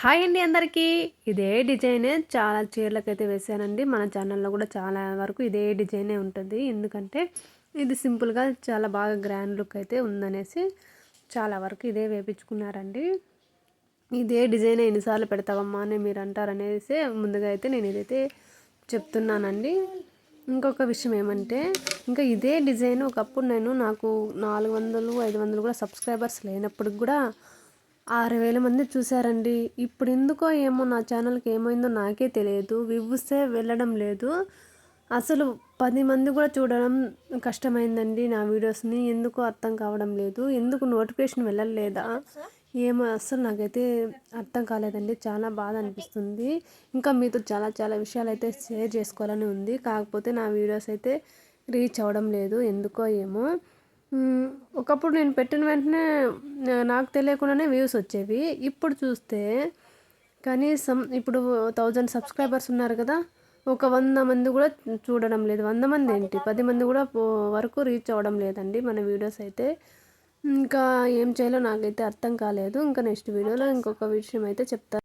Hi అండి అందరికీ. ఇదే డిజైనే చాలా చీరలకు అయితే వేసానండి మన ఛానల్లో కూడా చాలా వరకు ఇదే డిజైనే ఉంటుంది. ఎందుకంటే ఇది సింపుల్గా చాలా బాగా గ్రాండ్ లుక్ అయితే ఉందనేసి చాలా వరకు ఇదే వేపించుకున్నారండి. ఇదే డిజైన్ ఎన్నిసార్లు పెడతావమ్మా అని మీరు అంటారనేసి ముందుగా అయితే నేను ఇదైతే చెప్తున్నానండి. ఇంకొక విషయం ఏమంటే ఇంకా ఇదే డిజైన్ ఒకప్పుడు నేను నాకు నాలుగు వందలు ఐదు వందలు కూడా సబ్స్క్రైబర్స్ లేనప్పుడు కూడా ఆరు వేల మంది చూశారండి. ఇప్పుడు ఎందుకో ఏమో నా ఛానల్కి ఏమైందో నాకే తెలియదు. వివ్వుస్తే వెళ్ళడం లేదు. అసలు పది మంది కూడా చూడడం కష్టమైందండి నా వీడియోస్ని. ఎందుకో అర్థం కావడం లేదు. ఎందుకు నోటిఫికేషన్ వెళ్ళలేదా? ఏమో అసలు నాకైతే అర్థం కాలేదండి. చాలా బాధ అనిపిస్తుంది. ఇంకా మీతో చాలా చాలా విషయాలు అయితే షేర్ చేసుకోవాలని ఉంది. కాకపోతే నా వీడియోస్ అయితే రీచ్ అవ్వడం లేదు. ఎందుకో ఏమో. ఒకప్పుడు నేను పెట్టిన వెంటనే నాకు తెలియకుండానే వ్యూస్ వచ్చేవి. ఇప్పుడు చూస్తే కనీసం ఇప్పుడు థౌజండ్ సబ్స్క్రైబర్స్ ఉన్నారు కదా ఒక వంద మంది కూడా చూడడం లేదు. వంద మంది ఏంటి? పది మంది కూడా వరకు రీచ్ అవ్వడం లేదండి మన వీడియోస్ అయితే. ఇంకా ఏం చేయాలో నాకైతే అర్థం కాలేదు. ఇంకా నెక్స్ట్ వీడియోలో ఇంకొక విషయం అయితే చెప్తాను